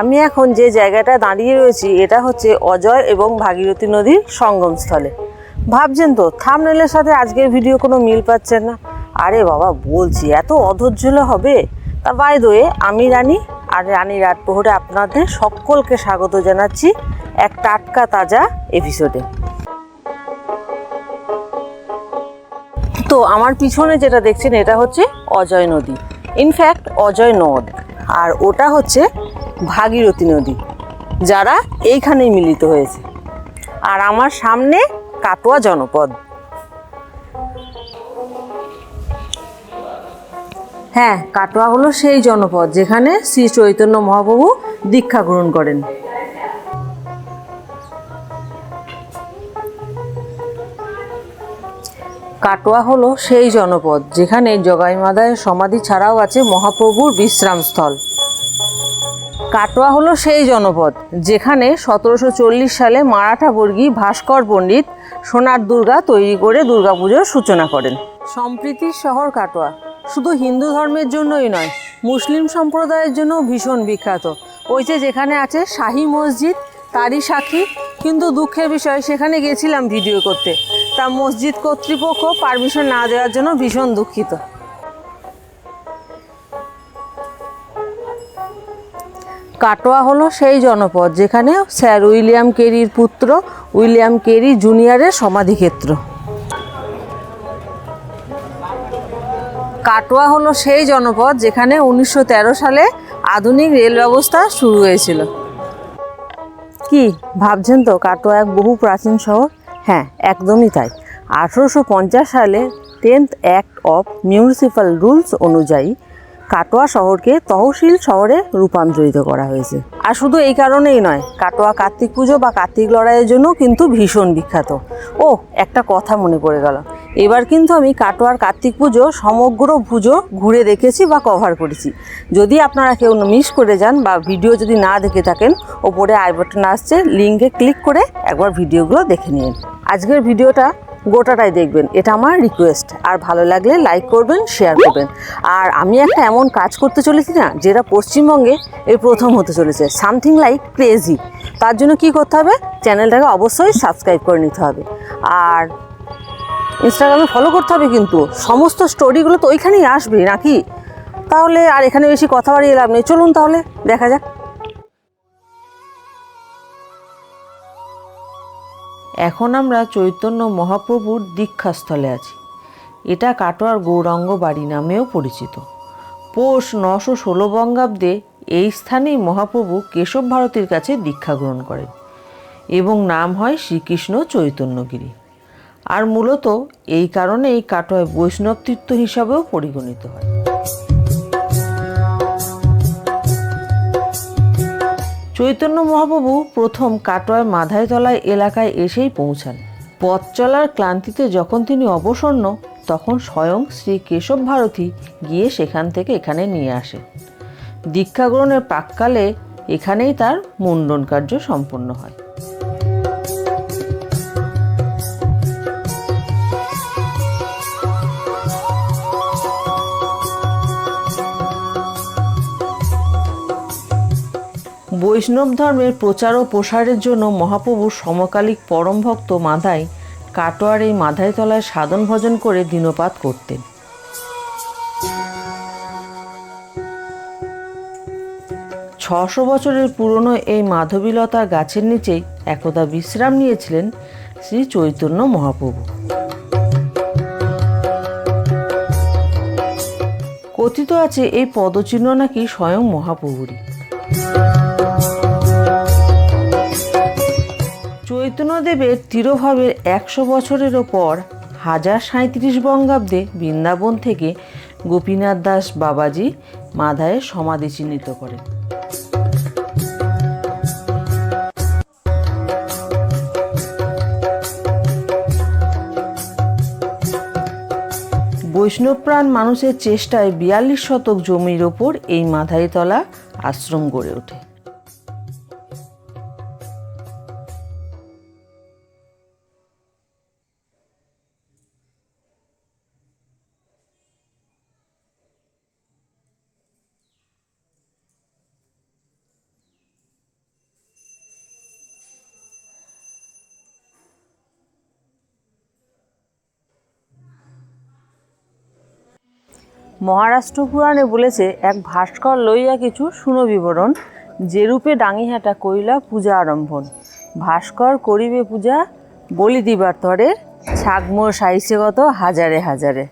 আমি এখন যে জায়গাটা দাঁড়িয়ে রয়েছি, এটা হচ্ছে অজয় এবং ভাগীরথী নদীর সঙ্গমস্থলে। ভাবছেন তো থামনেলের সাথে আজকের ভিডিও কোনো মিল পাচ্ছেন না। আরে বাবা, বলছি, এত অধৈর্য হবে? তা বাই দোয়ে আমি রানী আর রানী প্রহরে আপনাদের সকলকে স্বাগত জানাচ্ছি এক টাটকা তাজা এপিসোডে তো আমার পিছনে যেটা দেখছেন, এটা হচ্ছে অজয় নদী। ইনফ্যাক্ট অজয় নদ। আর ওটা হচ্ছে ভাগীরথী নদী, যারা এইখানেই মিলিত হয়েছে। আর আমার সামনে কাটোয়া জনপদ। হ্যাঁ কাটোয়া হলো সেই জনপদ যেখানে শ্রী চৈতন্য মহাপ্রভু দীক্ষা গ্রহণ করেন। কাটোয়া হলো সেই জনপদ যেখানে জগাইমাদায়ের সমাধি ছাড়াও আছে মহাপ্রভুর বিশ্রামস্থল। কাটোয়া হলো সেই জনপদ, যেখানে সতেরোশো চল্লিশ সালে মারাঠা বর্গী ভাস্কর পণ্ডিত সোনার দুর্গা তৈরি করে দুর্গাপুজোর সূচনা করেন। সম্প্রীতির শহর কাটোয়া, শুধু হিন্দু ধর্মের জন্যই নয়, মুসলিম সম্প্রদায়ের জন্য ভীষণ বিখ্যাত। ওই যে যেখানে আছে শাহী মসজিদ, তারই সাক্ষী, কিন্তু দুঃখের বিষয়, সেখানে গেছিলাম ভিডিও করতে। তা মসজিদ কর্তৃপক্ষ পারমিশন না দেওয়ার জন্য ভীষণ দুঃখিত। কাটোয়া হলো সেই জনপদ যেখানে স্যার উইলিয়াম কেরির পুত্র, উইলিয়াম কেরি জুনিয়রের সমাধিক্ষেত্র। কাটোয়া হলো সেই জনপদ যেখানে উনিশশো তেরো সালে আধুনিক রেল ব্যবস্থা শুরু হয়েছিল। কি, ভাবছেন তো কাটোয়া এক বহু প্রাচীন শহর? হ্যাঁ একদমই তাই। আঠেরোশো পঞ্চাশ সালে tenth act of municipal rules অনুযায়ী কাটোয়া শহরকে তহসিল শহরে রূপান্তরিত করা হয়েছে। আর শুধু এই কারণেই নয়, কাটোয়া কার্তিক পুজো বা কার্তিক লড়াইয়ের জন্য কিন্তু ভীষণ বিখ্যাত। ও, একটা কথা মনে পড়ে গেল। এবার কিন্তু আমি কাটোয়ার কার্তিক পুজো, সমগ্র পুজো ঘুরে দেখেছি বা কভার করেছি। যদি আপনারা কেউ মিস করে যান বা ভিডিও যদি না দেখে থাকেন, ওপরে আই বাটন আসছে লিঙ্কে ক্লিক করে একবার ভিডিওগুলো দেখে নিন। আজকের ভিডিওটা গোটাটাই দেখবেন। এটা আমার রিকোয়েস্ট আর ভালো লাগলে লাইক করবেন শেয়ার করবেন। আর আমি একটা এমন কাজ করতে চলেছি না, যেটা পশ্চিমবঙ্গে এই প্রথম হতে চলেছে। সামথিং লাইক ক্রেজি তার জন্য কি করতে হবে? চ্যানেলটাকে অবশ্যই সাবস্ক্রাইব করে নিতে হবে। আর ইনস্টাগ্রামে ফলো করতে হবে কিন্তু। সমস্ত স্টোরিগুলো তো ওইখানেই আসবে নাকি? তাহলে আর এখানে বেশি কথা বাড়িয়ে লাভ নেই। চলুন তাহলে, দেখা যাক। এখন আমরা চৈতন্য মহাপ্রভুর দীক্ষাস্থলে আছি। এটা কাটোয়ার গৌরাঙ্গ বাড়ি নামেও পরিচিত। পৌষ নশো ষোলো বঙ্গাব্দে এই স্থানেই মহাপ্রভু কেশব ভারতীর কাছে দীক্ষা গ্রহণ করেন এবং নাম হয় শ্রীকৃষ্ণ চৈতন্যগিরি। আর মূলত এই কারণেই কাটোয়ায় বৈষ্ণব তীর্থ হিসাবেও পরিগণিত হয়। চৈতন্য মহাপ্রভু প্রথম কাটোয়ায় মাধাইতলায় এলাকায় এসেই পৌঁছান। পথ চলার ক্লান্তিতে যখন তিনি অবসন্ন, তখন স্বয়ং শ্রী কেশব ভারতী গিয়ে সেখান থেকে এখানে নিয়ে আসে দীক্ষা গ্রহণের প্রাককালে এখানেই তার মুন্ডন কার্য সম্পন্ন হয়। বৈষ্ণব ধর্মের প্রচার ও প্রসারের জন্য মহাপ্রভুর সমকালিক পরম ভক্ত মাধাই কাটোয়ার এই মাধাইতলায় সাধন ভজন করে দিনপাত করতেন। ছশো বছরের পুরনো এই মাধবীলতা গাছের নিচেই একদা বিশ্রাম নিয়েছিলেন শ্রী চৈতন্য মহাপ্রভু। কথিত আছে এই পদচিহ্ন নাকি স্বয়ং মহাপ্রভুরই। চৈতন্যদেবের তিরোভাবের একশো বছরেরও পর হাজার সাঁত্রিশ বঙ্গাব্দে বৃন্দাবন থেকে গোপীনাথ দাস বাবাজি মাধায় সমাধি চিহ্নিত করেন। বৈষ্ণবপ্রাণ মানুষের চেষ্টায় বিয়াল্লিশ শতক জমির ওপর এই মাধাইতলা আশ্রম গড়ে ওঠে। মহারাষ্ট্র পুরাণে বলেছে, এক ভাস্কর লইয়া কিছু শুনো বিবরণ যেরূপে ডাঙিহাটা কইলা পূজা আরম্ভন ভাস্কর করিবে পূজা, বলি দিবার তরে ছাগমোর সাইসেগত হাজারে হাজারে।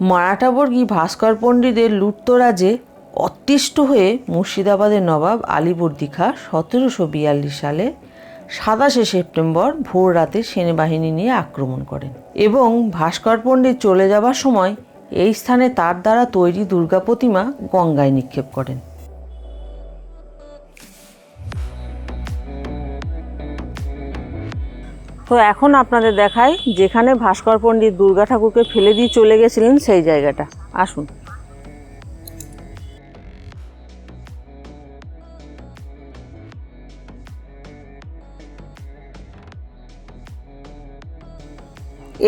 মারাঠাবর্গী ভাস্কর পণ্ডিতের লুটতরাজে অতিষ্ঠ হয়ে মুর্শিদাবাদের নবাব আলীবর্দী খাঁ সতেরোশো বিয়াল্লিশ সালে সাতাশে সেপ্টেম্বর ভোর রাতে সেনাবাহিনী নিয়ে আক্রমণ করেন এবং ভাস্কর পণ্ডিত চলে যাবার সময় এই স্থানে তার দ্বারা তৈরি দুর্গা প্রতিমা গঙ্গায় নিক্ষেপ করেন। তো এখন আপনাদের দেখাই, যেখানে ভাস্কর পণ্ডিত দুর্গা ঠাকুরকে ফেলে দিয়ে চলে গেছিলেন, সেই জায়গাটা। আসুন।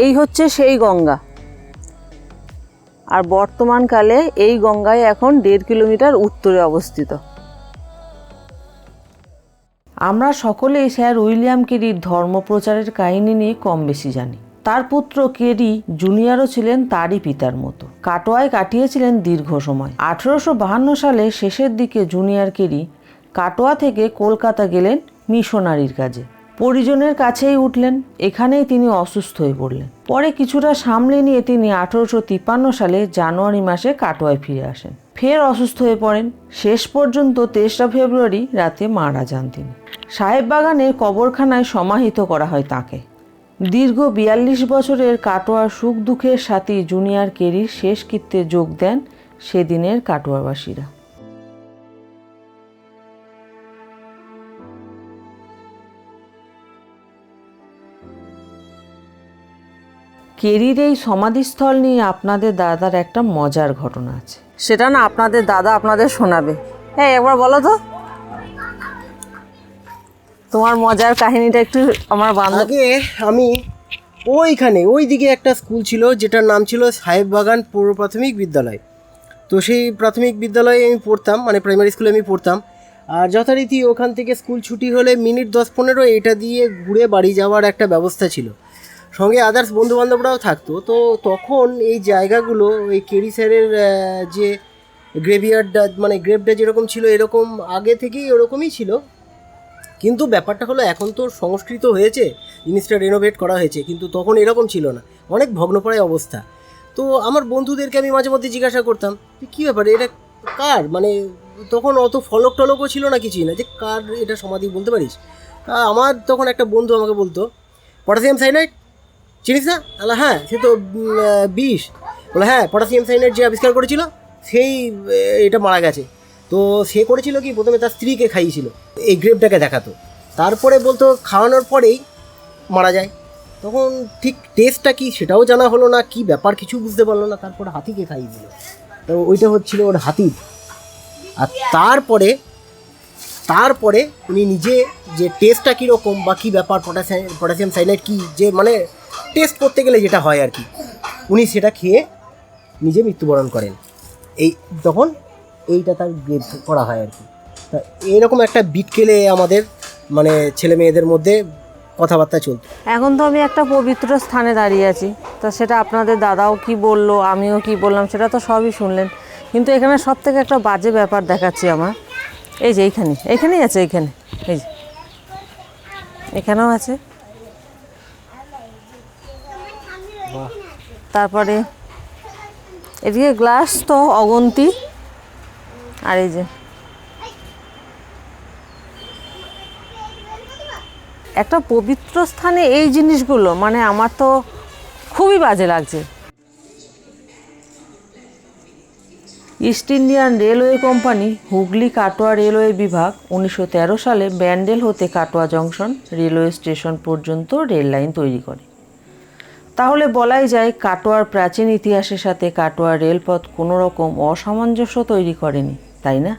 এই হচ্ছে সেই গঙ্গা। আর বর্তমানকালে এই গঙ্গায় এখন দেড় কিলোমিটার উত্তরে অবস্থিত। আমরা সকলেই স্যার উইলিয়াম কেরির ধর্মপ্রচারের কাহিনী নিয়ে কম বেশি জানি। তার পুত্র কেরি জুনিয়রও ছিলেন তারই পিতার মতো। কাটোয়ায় কাটিয়েছিলেন দীর্ঘ সময়। আঠেরোশো বাহান্ন সালে শেষের দিকে জুনিয়র কেরি কাটোয়া থেকে কলকাতা গেলেন মিশনারির কাজে। পরিজনের কাছেই উঠলেন, এখানেই তিনি অসুস্থ হয়ে পড়লেন। পরে কিছুটা সামলে নিয়ে তিনি আঠারোশো তিপ্পান্ন সালে জানুয়ারি মাসে কাটোয়ায় ফিরে আসেন। ফের অসুস্থ হয়ে পড়েন। শেষ পর্যন্ত তেসরা ফেব্রুয়ারি রাতে মারা যান তিনি। সাহেব বাগানের কবরখানায় সমাহিত করা হয় তাকে। দীর্ঘ বিয়াল্লিশ বছরের কাটোয়ার সুখ দুঃখের সাথী জুনিয়র কেরির শেষকৃত্যে যোগ দেন সেদিনের কাটোয়াবাসীরা। কেরির এই সমাধিস্থল নিয়ে আপনাদের দাদার একটা মজার ঘটনা আছে। সেটা না আপনাদের দাদা আপনাদের শোনাবে। হ্যাঁ একবার বলো তো। তোমার মজার কাহিনীটা একটু আমার বান্ধব আমি ওইখানে ওই দিকে একটা স্কুল ছিল যেটার নাম ছিল সাহেব বাগান পৌর প্রাথমিক বিদ্যালয়। তো সেই প্রাথমিক বিদ্যালয়ে আমি পড়তাম মানে প্রাইমারি স্কুলে আমি পড়তাম। আর যথারীতি ওখান থেকে স্কুল ছুটি হলে মিনিট দশ পনেরো এটা দিয়ে ঘুরে বাড়ি যাওয়ার একটা ব্যবস্থা ছিল। সঙ্গে আদার্স বন্ধুবান্ধবরাও থাকতো, তো তখন এই জায়গাগুলো ওই কেরি স্যারের যে গ্রেভিয়ার্ডটা মানে গ্রেভটা যেরকম ছিল, এরকম আগে থেকেই ওরকমই ছিল। কিন্তু ব্যাপারটা হলো এখন তো সংস্কৃত হয়েছে, জিনিসটা রেনোভেট করা হয়েছে, কিন্তু তখন এরকম ছিল না। অনেক ভগ্নপ্রায় অবস্থা। তো আমার বন্ধুদেরকে আমি মাঝে মধ্যে জিজ্ঞাসা করতাম কী ব্যাপারে, এটা কার? মানে তখন অত ফলক টলকও ছিল না কিছুই না, যে কার এটা সমাধি বলতে পারিস? আমার তখন একটা বন্ধু আমাকে বলতো পটাশিয়াম সাইনাইড চিনিস না? আলা হ্যাঁ সে তো বিষ। বলে হ্যাঁ পটাশিয়াম সাইনাইড যে আবিষ্কার করেছিল, সেই এটা মারা গেছে। তো সে করেছিল কি? প্রথমে তার স্ত্রীকে খাইয়েছিল, এই গ্রেপটাকে দেখাতো। তারপরে বলতো, খাওয়ানোর পরেই মারা যায়। তখন ঠিক টেস্টটা কি সেটাও জানা হলো না, কি ব্যাপার কিছু বুঝতে পারল না, তারপরে হাতিকে খাইয়ে দিল তো ওইটা হচ্ছিল ওর হাতির আর তারপরে তারপরে উনি নিজে যে টেস্টটা কীরকম বা কী ব্যাপার, পটাশিয়াম পটাশিয়াম সাইনাইড কী, যে মানে টেস্ট করতে গেলে যেটা হয় আর কি, উনি সেটা খেয়ে নিজে মৃত্যুবরণ করেন। এই তখন এইটা তার গ্রেড করা হয় আর কি। তা এরকম একটা বিটকেলে আমাদের মানে ছেলে মেয়েদের মধ্যে কথাবার্তা চলতো। এখন তো আমি একটা পবিত্র স্থানে দাঁড়িয়ে আছি। তা সেটা আপনাদের দাদাও কি বলল, আমিও কি বললাম, সেটা তো সবই শুনলেন। কিন্তু এখানে সব থেকে একটা বাজে ব্যাপার দেখাচ্ছি আমার। এই যে এইখানে, এইখানেই আছে, এইখানে, এই যে। এখানেও আছে। তারপরে এদিকে গ্লাস তো অগন্তি। আর এই যে। একটা পবিত্র স্থানে এই জিনিসগুলো মানে আমার তো খুবই বাজে লাগছে। East Indian railway company, Hooghly Katwa railway বিভাগ, উনিশশো তেরো সালে ব্যান্ডেল হতে কাটোয়া জংশন রেলওয়ে স্টেশন পর্যন্ত রেল লাইন তৈরি করে। তাহলে বলাই যায় কাটোয়ার প্রাচীন ইতিহাসের সাথে কাটোয়ার রেলপথ কোনো রকম অসামঞ্জস্য তৈরি করেনি, তাই না?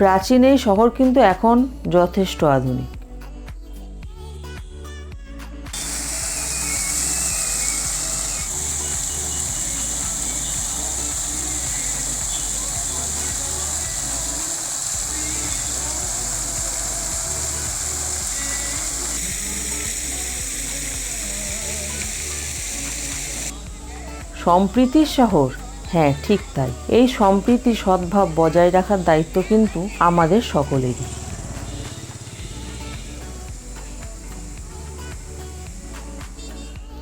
প্রাচীন এই শহর কিন্তু এখন যথেষ্ট আধুনিক। সম্প্রীতির শহর। হ্যাঁ ঠিক তাই। এই সম্প্রীতি সদ্ভাব বজায় রাখার দায়িত্ব কিন্তু আমাদের সকলেরই।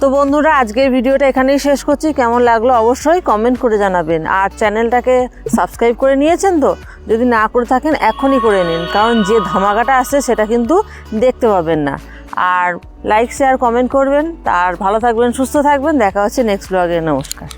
তো বন্ধুরা, আজকের ভিডিওটা এখানেই শেষ করছি। কেমন লাগল অবশ্যই কমেন্ট করে জানাবেন। আর চ্যানেলটাকে সাবস্ক্রাইব করে নিয়েছেন তো? যদি না করে থাকেন, এখনই করে নিন। কারণ যে ধামাকাটা আসছে, সেটা কিন্তু দেখতে পাবেন না। আর লাইক শেয়ার কমেন্ট করবেন। তার ভালো থাকবেন, সুস্থ থাকবেন। দেখা হচ্ছে নেক্সট ব্লগে নমস্কার।